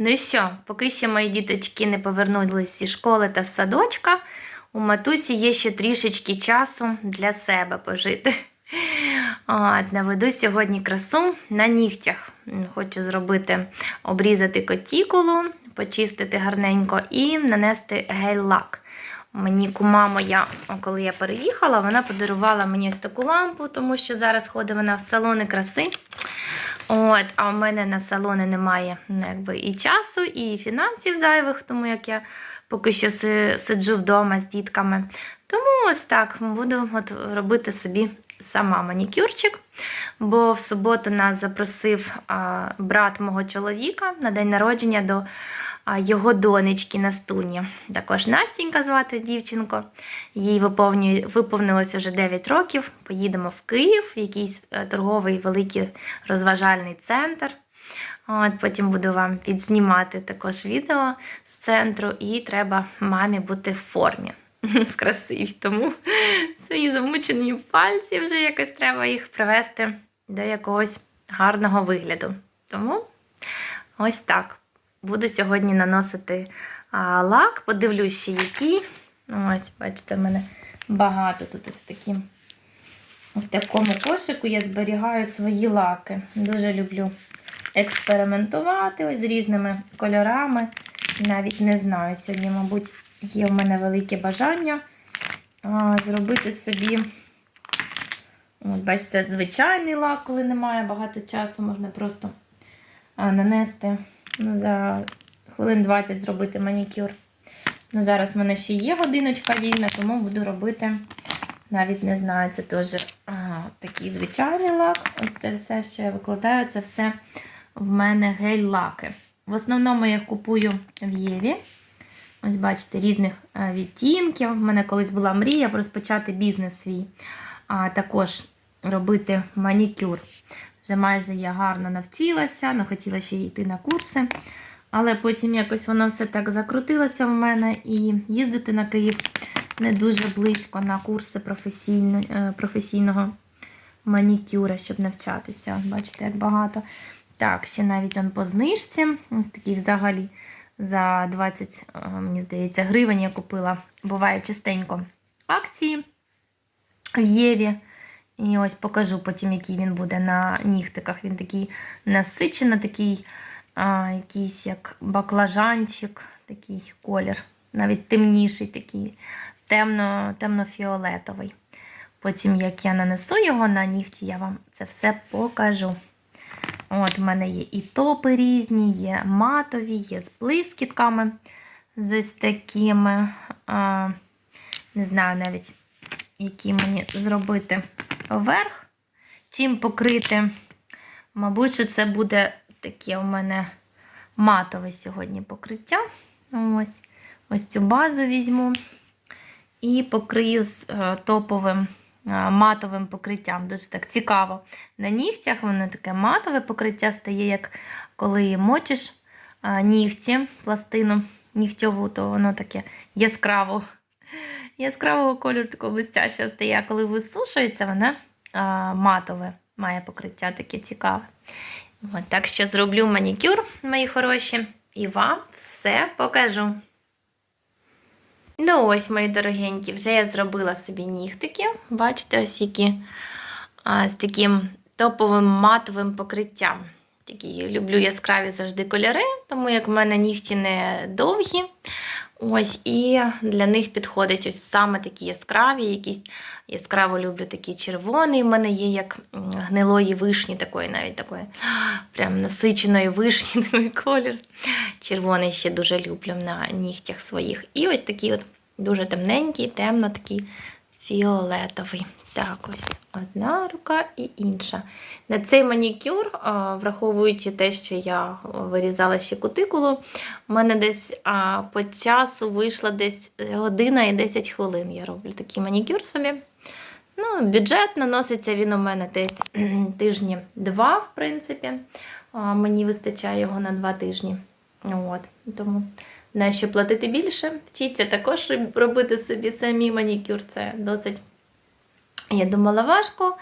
Ну і що, поки ще мої діточки не повернулись зі школи та з садочка, у матусі є ще трішечки часу для себе пожити. От, наведу сьогодні красу на нігтях. Хочу зробити, обрізати котікулу, почистити гарненько і нанести гель-лак. Мені кума моя, коли я переїхала, вона подарувала мені ось таку лампу, тому що зараз ходить вона в салони краси. От, а в мене на салони немає ну, якби, і часу, і фінансів зайвих, тому як я поки що сиджу вдома з дітками. Тому ось так буду от робити собі сама манікюрчик. Бо в суботу нас запросив а, брат мого чоловіка на день народження до його донечки Настуні. Також Настінька звати дівчинку. Їй виповнилося вже 9 років. Поїдемо в Київ, в якийсь е, торговий великий розважальний центр. От, потім буду вам підзнімати також відео з центру, і треба мамі бути в формі. В красивій. Тому свої замучені пальці вже якось треба їх привести до якогось гарного вигляду. Тому ось так. Буду сьогодні наносити а, лак, подивлюсь ще який. Ось, бачите, в мене багато тут ось такі. В такому кошику я зберігаю свої лаки. Дуже люблю експериментувати ось з різними кольорами. Навіть не знаю. Сьогодні, мабуть, є в мене велике бажання а, зробити собі. От, бачите, звичайний лак, коли немає багато часу, можна просто а, нанести ну, за хвилин 20 зробити манікюр. Ну, зараз в мене ще є годиночка вільна, тому буду робити. Навіть не знаю, це теж такий звичайний лак. Ось це все, що я викладаю, це все в мене гель-лаки. В основному я купую в Єві. Ось бачите, різних відтінків. У мене колись була мрія розпочати бізнес свій, а також робити манікюр. Вже майже я гарно навчилася, але хотіла ще йти на курси. Але потім якось воно все так закрутилося в мене і їздити на Київ не дуже близько на курси е, професійного манікюра, щоб навчатися. Бачите, як багато. Так, ще навіть он по знижці. Ось такий взагалі за 20, е, мені здається, гривень я купила. Буває частенько акції в Єві. І ось покажу потім, який він буде на нігтиках. Він такий насичений, такий а, якийсь як баклажанчик, такий колір, навіть темніший, такий темно, темно-фіолетовий. Потім, як я нанесу його на нігті, я вам це все покажу. От, в мене є і топи різні, є матові, є з блискітками, з ось такими. А, не знаю навіть, які мені зробити вверх, чим покрити. Мабуть, що це буде таке у мене матове сьогодні покриття. Ось ось цю базу візьму і покрию з е, топовим е, матовим покриттям. Дуже так цікаво. На нігтях воно таке матове покриття стає, як коли мочиш е, нігті, пластину нігтьову, то воно таке яскраво. Яскравого кольору такого блистящого стає, а коли висушується, воно а, матове має покриття таке цікаве. От, так що зроблю манікюр, мої хороші, і вам все покажу. Ну ось, мої дорогенькі, вже я зробила собі нігтики. Бачите, ось які а, з таким топовим матовим покриттям. Такі люблю яскраві завжди кольори, тому як в мене нігті не довгі. Ось, і для них підходить ось саме такі яскраві, якісь яскраво люблю такі червоний. У мене є як гнилої вишні, такої навіть такої прям насиченої вишні такий колір. Червоний ще дуже люблю на нігтях своїх. І ось такий от дуже темненький, темно такий фіолетовий. Так, ось одна рука і інша. На цей манікюр, враховуючи те, що я вирізала ще кутикулу, у мене десь по часу вийшла десь година і 10 хвилин. Я роблю такий манікюр собі. Ну, бюджет наноситься він у мене десь тижні два, в принципі. Мені вистачає його на два тижні. От, тому на що платити більше, вчіться також робити собі самі манікюр. Це досить, я думала, важко.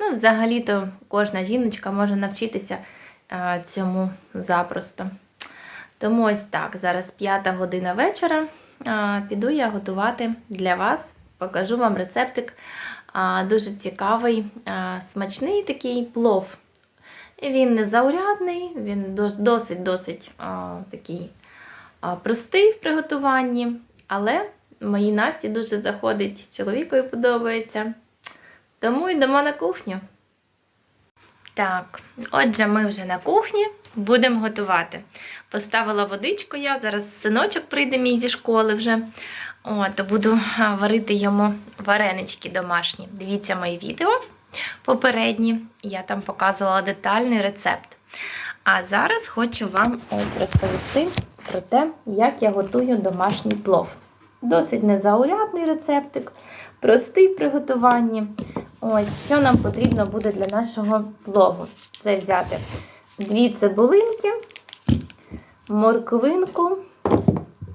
Ну, взагалі-то кожна жіночка може навчитися а, цьому запросто. Тому ось так, зараз п'ята година вечора. А, Піду я готувати для вас. Покажу вам рецептик. А, Дуже цікавий, смачний такий плов. Він не заурядний, він досить-досить такий простий в приготуванні, але моїй Насті дуже заходить, чоловікові подобається. Тому йдемо на кухню. Так, отже, ми вже на кухні будемо готувати. Поставила водичку я, зараз синочок прийде мій зі школи вже. О, то буду варити йому варенички домашні. Дивіться мої відео попередні, я там показувала детальний рецепт. А зараз хочу вам ось розповісти про те, як я готую домашній плов. Досить незаурядний рецептик, простий в приготуванні. Ось, що нам потрібно буде для нашого плову. Це взяти дві цибулинки, морквинку,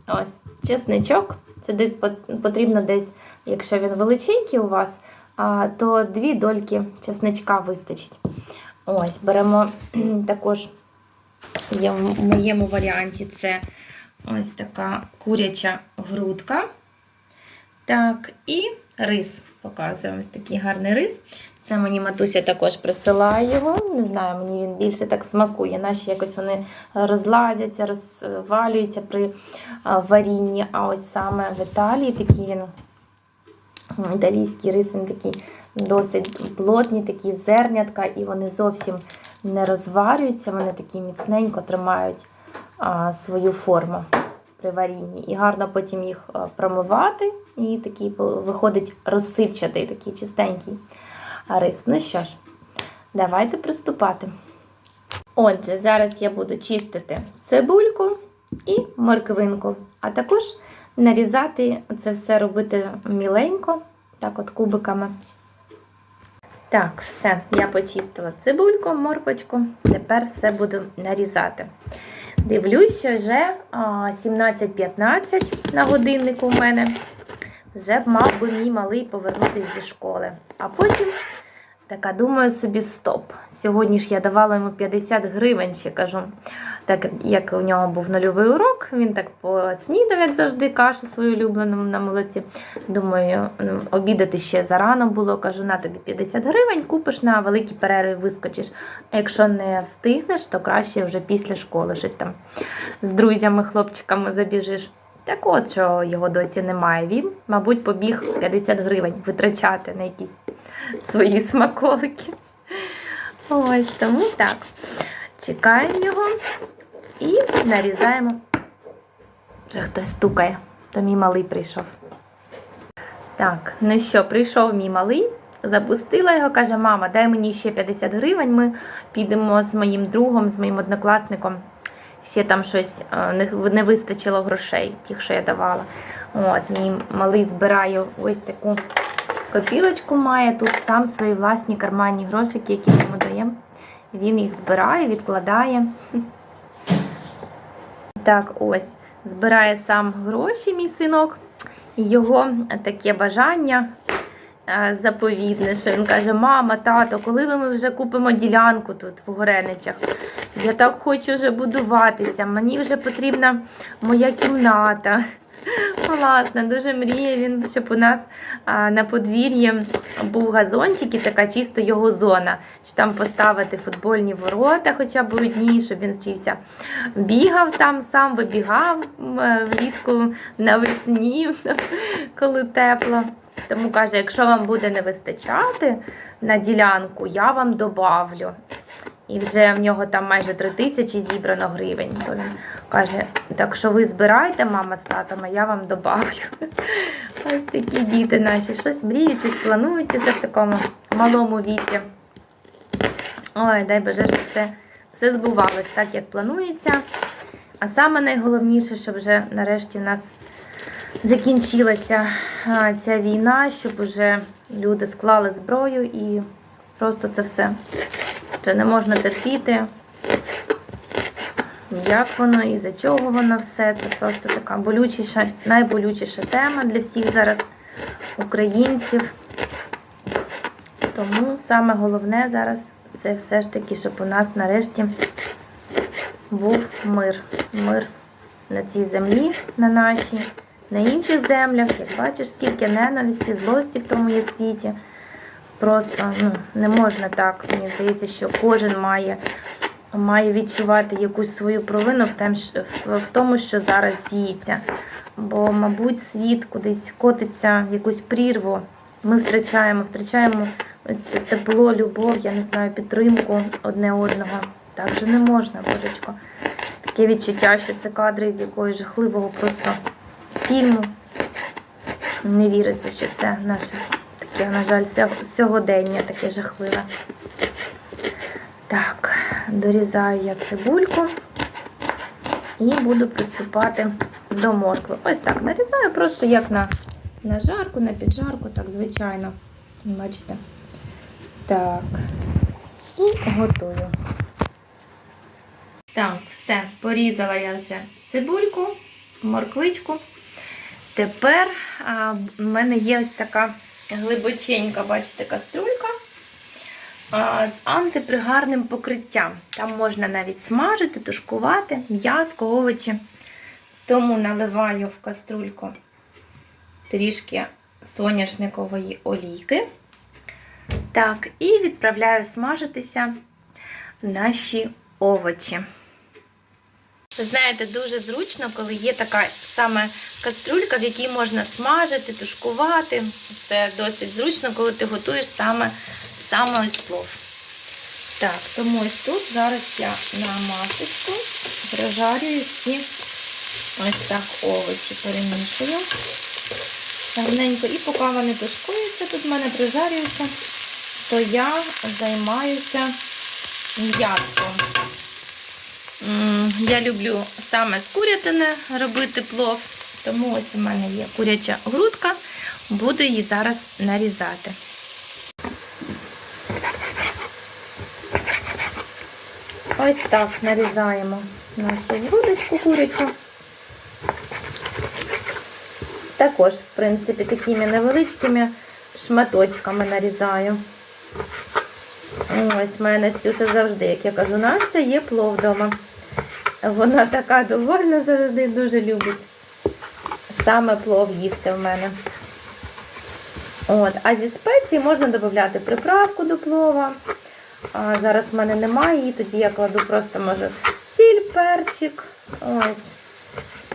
ось, чесничок. Сюди потрібно десь, якщо він величенький у вас, то дві дольки чесничка вистачить. Ось, беремо також є в моєму варіанті це ось така куряча грудка. Так, і рис. Показуємо ось такий гарний рис. Це мені матуся також присилає його. Не знаю, мені він більше так смакує. Наші якось вони розлазяться, розвалюються при варінні. А ось саме в Італії такий він італійський рис, він такий досить плотні, такі зернятка, і вони зовсім не розварюються, вони такі міцненько тримають а, свою форму при варінні. І гарно потім їх промивати. І такий виходить розсипчатий, такий чистенький рис. Ну що ж, давайте приступати. Отже, зараз я буду чистити цибульку і морквинку, а також нарізати це все робити міленько, так от кубиками. Так, все, я почистила цибульку, морквочку, тепер все буду нарізати. Дивлюсь, що вже 17.15 на годиннику в мене. Вже мав би мій малий повернутися зі школи. А потім така думаю собі, стоп. Сьогодні ж я давала йому 50 гривень, ще кажу. Так як у нього був нульовий урок, він так поснідав, як завжди, кашу свою улюблену на молоці. Думаю, ну, обідати ще зарано було. Кажу, на тобі 50 гривень, купиш на великі перерви, вискочиш. Якщо не встигнеш, то краще вже після школи щось там з друзями, хлопчиками забіжиш. Так от, що його досі немає. Він, мабуть, побіг 50 гривень витрачати на якісь свої смаколики. Ось тому так. Чекаємо його і нарізаємо. Вже хтось стукає, то мій малий прийшов. Так, ну що, прийшов мій малий, запустила його, каже, мама, дай мені ще 50 гривень. Ми підемо з моїм другом, з моїм однокласником. Ще там щось е, не вистачило грошей, тих, що я давала. От, Мій малий збирає ось таку копілочку має. Тут сам свої власні карманні грошики, які йому даємо. Він їх збирає, відкладає. Так, ось, збирає сам гроші, мій синок. Його таке бажання е, заповідне, що він каже: Мама, тато, коли ми вже купимо ділянку тут в Гореничах? Я так хочу вже будуватися, мені вже потрібна моя кімната. Власне, дуже мріє він, щоб у нас а, на подвір'ї був газончик і така чисто його зона. Що там поставити футбольні ворота, хоча б одні, щоб він вчився. Бігав там сам, вибігав влітку навесні, коли тепло. Тому каже, якщо вам буде не вистачати на ділянку, я вам добавлю. І вже в нього там майже 3 тисячі зібрано гривень. То він каже, так що ви збираєте, мама з татом, а я вам добавлю. Ось такі діти наші. Щось мріють, щось планують вже в такому малому віці. Ой, дай Боже, що все, все збувалось так, як планується. А саме найголовніше, щоб вже нарешті в нас закінчилася ця війна, щоб вже люди склали зброю і просто це все. Це не можна терпіти. Як воно і за чого воно все. Це просто така болючіша, найболючіша тема для всіх зараз українців. Тому саме головне зараз це все ж таки, щоб у нас нарешті був мир. Мир. на цій землі, на нашій, на інших землях. Як бачиш, скільки ненависті, злості в тому є світі. Просто ну, не можна так. Мені здається, що кожен має, має відчувати якусь свою провину в, тому, що зараз діється. Бо, мабуть, світ кудись котиться в якусь прірву. Ми втрачаємо, втрачаємо це тепло, любов, я не знаю, підтримку одне одного. Так же не можна, божечко. Таке відчуття, що це кадри з якогось жахливого просто фільму. Не віриться, що це наше таке, на жаль, сьогодення таке жахливе. Так, дорізаю я цибульку і буду приступати до моркви. Ось так нарізаю просто як на, на жарку, на піджарку, так, звичайно. Бачите? Так. І готую. Так, все, порізала я вже цибульку, морквичку. Тепер а, в мене є ось така глибоченька, бачите, каструлька з антипригарним покриттям. Там можна навіть смажити, тушкувати, м'яско, овочі. Тому наливаю в каструльку трішки соняшникової олійки. Так, і відправляю смажитися наші овочі. Знаєте, дуже зручно, коли є така саме каструлька, в якій можна смажити, тушкувати. Це досить зручно, коли ти готуєш саме, саме ось плов. Так, тому ось тут зараз я на масочку прожарюю всі ось так овочі, перемішую гарненько. І поки вони тушкуються, тут в мене прижарюються, то я займаюся м'яском. Я люблю саме з курятини робити плов, тому ось у мене є куряча грудка, буду її зараз нарізати. Ось так нарізаємо нашу грудочку курячу. Також, в принципі, такими невеличкими шматочками нарізаю. Ось моя Настюша завжди, як я кажу, Настя є плов вдома. Вона така довольна завжди, дуже любить саме плов їсти в мене. От, а зі спеції можна додати приправку до плова. А зараз в мене немає її, тоді я кладу просто, може, сіль, перчик, ось,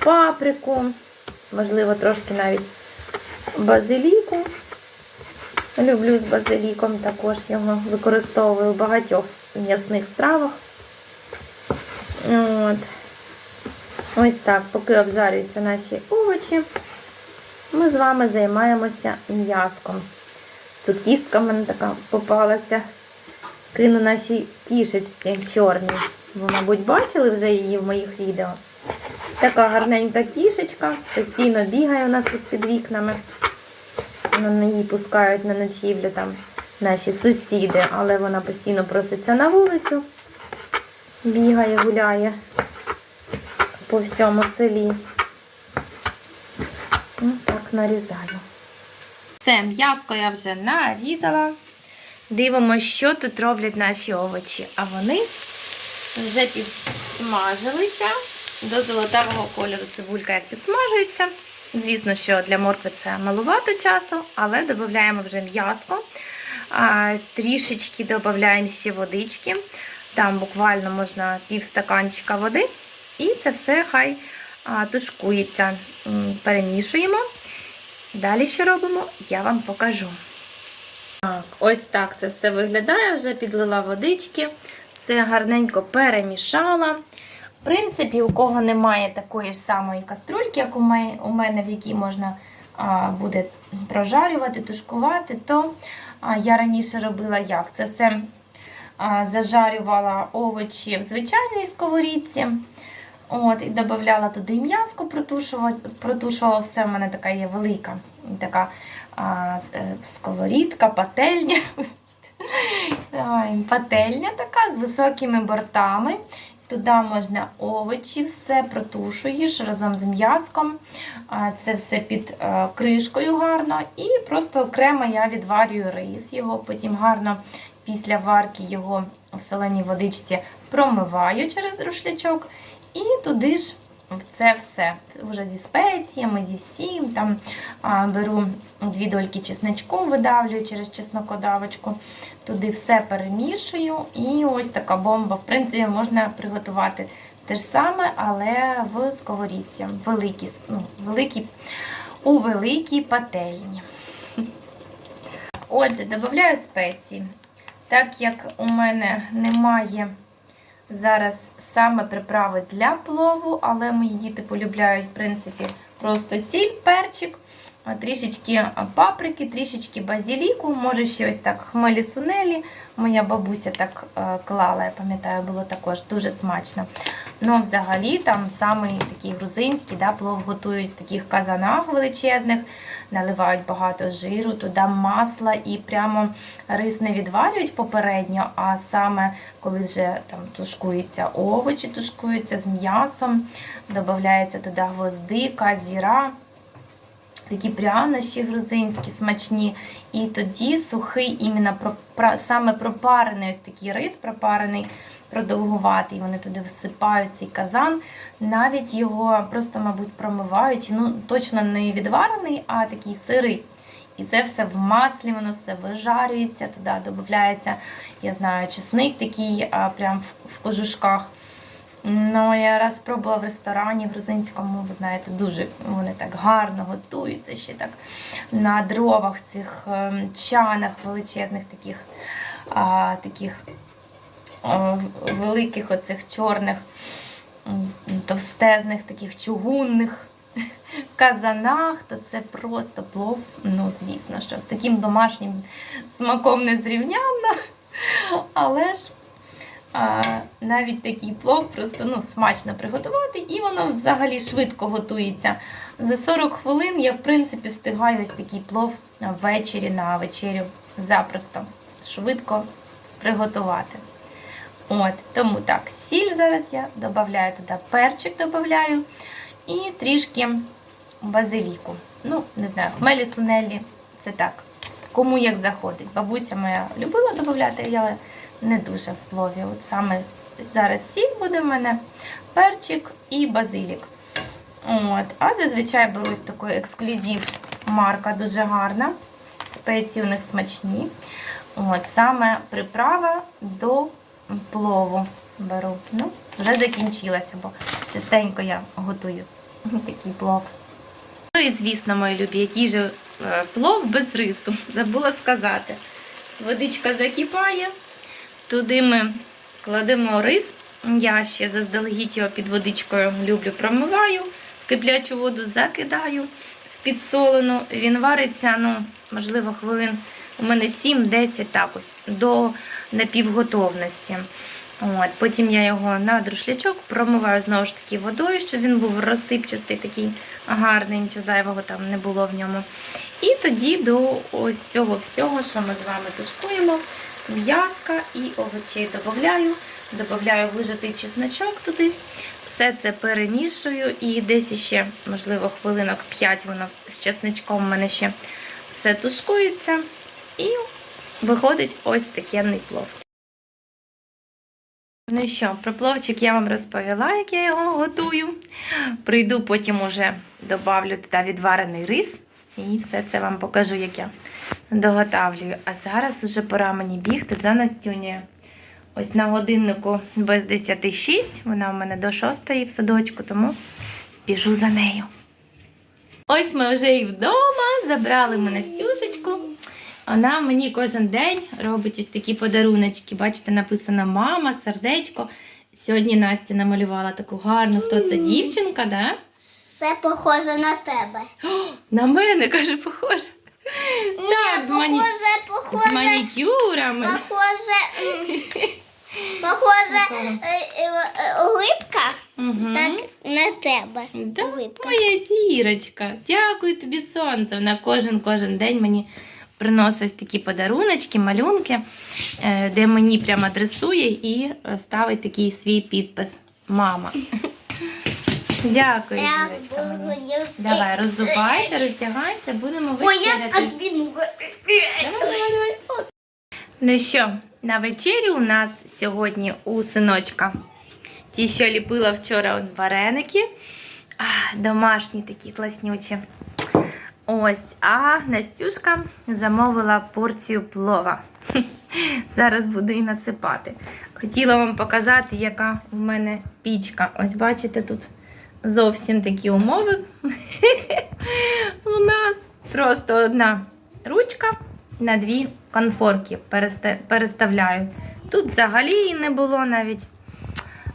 паприку, можливо, трошки навіть базиліку. Люблю з базиліком, також його використовую в багатьох м'ясних стравах. От. Ось так, поки обжарюються наші овочі, ми з вами займаємося м'яском. Тут кістка в мене така попалася. Кину нашій кішечці чорній. Ви, мабуть, бачили вже її в моїх відео. Така гарненька кішечка, постійно бігає у нас тут під вікнами. На неї пускають на ночівлю там наші сусіди, але вона постійно проситься на вулицю, бігає, гуляє по всьому селі. Ну, так нарізаю. Все, м'яско я вже нарізала. Дивимося, що тут роблять наші овочі. А вони вже підсмажилися до золотавого кольору цибулька, як підсмажується. Звісно, що для моркви це малувато часу, але додаємо вже м'яско. Трішечки додаємо ще водички. Там буквально можна пів стаканчика води. І це все хай тушкується. Перемішуємо. Далі що робимо, я вам покажу. Так, ось так це все виглядає. Вже підлила водички, все гарненько перемішала. В принципі, у кого немає такої ж самої каструльки, як у мене, в якій можна буде прожарювати, тушкувати, то я раніше робила як? Це все зажарювала овочі в звичайній сковорідці. От, і додавала туди м'яско, протушувала, протушувала все. У мене така є велика така а, е, сковорідка, пательня. Пательня така з високими бортами. Туди можна овочі, все протушуєш разом з м'язком. Це все під е, кришкою гарно. І просто окремо я відварюю рис. Його потім гарно після варки його в соленій водичці промиваю через друшлячок. І туди ж в це все. Вже зі спеціями, зі всім. Там а, беру дві дольки чесночку, видавлюю через чеснокодавочку. Туди все перемішую. І ось така бомба. В принципі, можна приготувати те ж саме, але в сковорідці. Великі, ну, великі, у великій пательні. Отже, додаю спеції. Так як у мене немає зараз саме приправи для плову, але мої діти полюбляють, в принципі, просто сіль, перчик, трішечки паприки, трішечки базіліку, може ще ось так хмелі сунелі. Моя бабуся так е, клала, я пам'ятаю, було також дуже смачно. Ну, взагалі, там самий такий грузинський да, плов готують в таких казанах величезних, наливають багато жиру, туди масла і прямо рис не відварюють попередньо, а саме коли вже там тушкуються овочі, тушкуються з м'ясом, додається туди гвоздика, зіра. Такі прянощі грузинські, смачні. І тоді сухий, іменно саме пропарений ось такий рис, пропарений, продовгуватий. Вони туди всипають цей казан. Навіть його просто, мабуть, промивають. Ну, точно не відварений, а такий сирий. І це все в маслі, воно все вижарюється, туди додається, я знаю, чесник такий а, прям в кожушках. Ну, я раз пробувала в ресторані грузинському, ви знаєте, дуже вони так гарно готуються ще так на дровах, цих ем, чанах величезних таких, а, таких а, великих оцих чорних, товстезних, таких чугунних казанах, то це просто плов, ну, звісно, що з таким домашнім смаком не зрівнянно, але ж. А, навіть такий плов просто ну, смачно приготувати, і воно взагалі швидко готується. За 40 хвилин я, в принципі, встигаю ось такий плов ввечері на вечерю запросто швидко приготувати. От, Тому так, сіль зараз я додаю туди перчик додаю і трішки базиліку. Ну, не знаю, хмелі сунелі, це так. Кому як заходить. Бабуся моя любила додати, але не дуже в плові. От саме зараз сіль буде в мене, перчик і базилік. От. А зазвичай беру ось такий ексклюзив марка, дуже гарна. Спеції у них смачні. От, Саме приправа до плову беру. Ну, вже закінчилася, бо частенько я готую такий плов. Ну і звісно, мої любі, який же е, плов без рису. Забула сказати. Водичка закипає. Туди ми кладемо рис. Я ще заздалегідь його під водичкою люблю, промиваю, в киплячу воду закидаю в підсолену. Він вариться, ну, можливо, хвилин у мене 7-10 так ось, до напівготовності. От, Потім я його на друшлячок промиваю знову ж таки водою, щоб він був розсипчастий, такий гарний, нічого зайвого там не було в ньому. І тоді до ось цього всього, що ми з вами тушкуємо, м'язка і овочей додаю. Додаю вижатий чесночок туди. Все це перемішую і десь ще, можливо, хвилинок 5 воно з чесничком у мене ще все тушкується. І виходить ось такий плов. Ну що, про пловчик я вам розповіла, як я його готую. Прийду, потім уже добавлю туди відварений рис. І все це вам покажу, як я доготавлюю. А зараз уже пора мені бігти за Настюнею. Ось на годиннику без 10.06. Вона у мене до 6 в садочку, тому біжу за нею. Ось ми вже і вдома. Забрали ми Настюшечку. Вона мені кожен день робить ось такі подаруночки. Бачите, написано мама, сердечко. Сьогодні Настя намалювала таку гарну, хто це дівчинка, да? Все похоже на тебе. На мене, каже, похоже. Ні, Так, з мані- похоже, З манікюрами. похоже, похоже, е, е, е, улипка, Угу. так на тебе. Да, Улипка. моя зірочка. Дякую тобі, сонце. Вона кожен кожен день мені приносить такі подаруночки, малюнки, де мені прямо адресує і ставить такий свій підпис. Мама. Дякую, мені. Давай, роззувайся, роздягайся, будемо вечеряти. Давай, давай, давай. Ну що, на вечерю у нас сьогодні у синочка. Ті, що ліпила вчора вареники. Домашні такі класнючі. Ось, а Настюшка замовила порцію плова. Зараз буду і насипати. Хотіла вам показати, яка в мене пічка. Ось бачите, тут зовсім такі умови. У нас просто одна ручка на дві конфорки переставляю. Тут взагалі її не було навіть.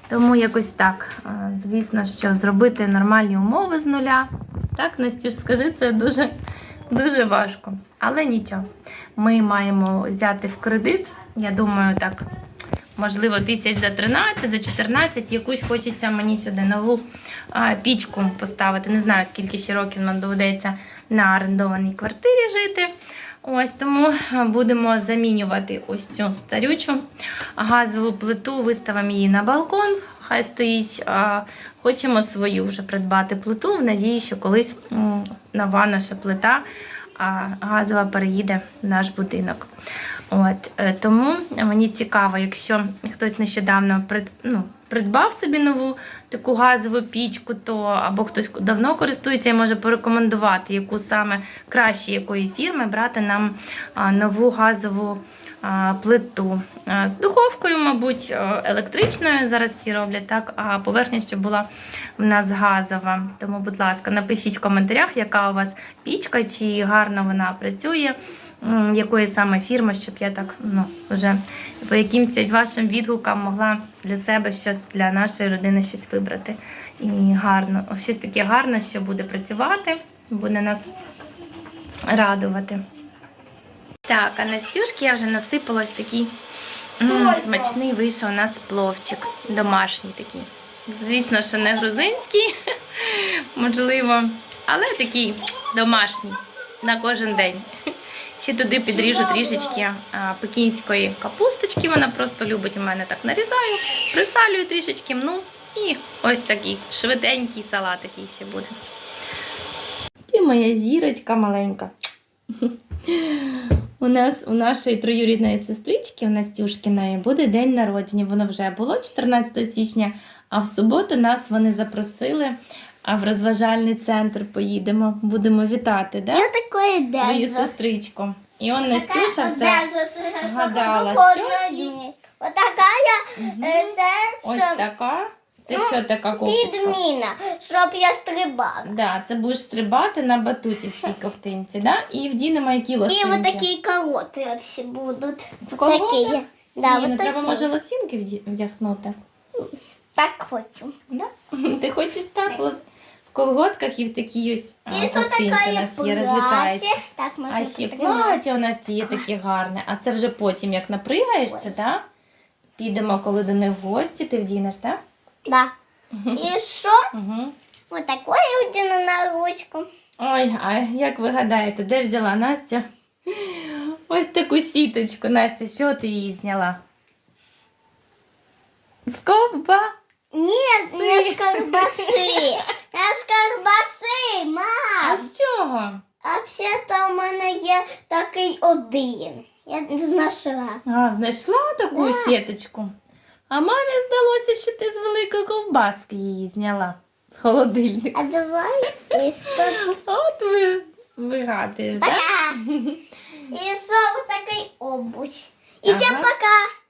Тому якось так. Звісно, що зробити нормальні умови з нуля. Так, Настюш, скажи, це дуже, дуже важко. Але нічого. Ми маємо взяти в кредит. Я думаю, так, можливо, тисяч за 13, за 14. Якусь хочеться мені сюди нову а, пічку поставити. Не знаю, скільки ще років нам доведеться на орендованій квартирі жити. Ось тому будемо замінювати ось цю старючу газову плиту, виставимо її на балкон. Хай стоїть. А хочемо свою вже придбати плиту, в надії, що колись нова наша плита а газова переїде в наш будинок. От, е, тому мені цікаво, якщо хтось нещодавно прид, ну, придбав собі нову таку газову пічку, то або хтось давно користується і може порекомендувати, яку саме краще якої фірми брати нам нову газову плиту. З духовкою, мабуть, електричною зараз всі роблять, так, а поверхня ще була в нас газова. Тому, будь ласка, напишіть в коментарях, яка у вас пічка, чи гарно вона працює, якої саме фірми, щоб я так ну, вже по якимось вашим відгукам могла для себе щось для нашої родини щось вибрати. І гарно, щось таке гарне, що буде працювати, буде нас радувати. Так, а Настюшки я вже насипала ось такий м, смачний вийшов у нас пловчик. Домашній такий. Звісно, що не грузинський, можливо, але такий домашній на кожен день. Ще туди підріжу трішечки пекінської капусточки. Вона просто любить у мене так нарізаю, присалюю трішечки, ну і ось такий швиденький салат такий ще буде. Ти моя зірочка маленька. У нас у нашої троюрідної сестрички, у Настюшкиної, буде день народження. Воно вже було 14 січня, а в суботу нас вони запросили. А в розважальний центр поїдемо, будемо вітати, да? Я такое Твою сестричку. І он Настюша все. гадала, що ж їй? Вот такая Мгм. е, Ось така. Це Ну, що така кофточка? підміна, щоб я стрибала. Да, це будеш стрибати на батуті в цій ковтинці, да? І вдінемо які І лосинки. вот такі короти всі будуть. В колготах? Такі. Да, Ні, ну треба, може, лосинки вдягнути. Так хочу. Да? Ти хочеш так в колготках і в такій ось а, ковтинці у нас є, розлітається. Так можна А ще плаття у нас є таке гарне. А це вже потім, як напригаєшся, так? Підемо, коли до них в гості, ти вдінеш, так? Да. І що? Угу. Вот такое удіну на ручку. Ой, а як ви гадаєте, де взяла Настя? Ось таку сіточку. Настя, що ти її зняла? З ковба? Ні, не з карбаши. Не з карбаси, А з чого? А взагалі у мене є такий один. Я знайшла. А, знайшла таку Да. сіточку. А мамі здалося, що ти з великої ковбаски її зняла з холодильника. А давай із тут От ви вигадуєш, так? пока. І що такий обуч. І всім Ага. пока.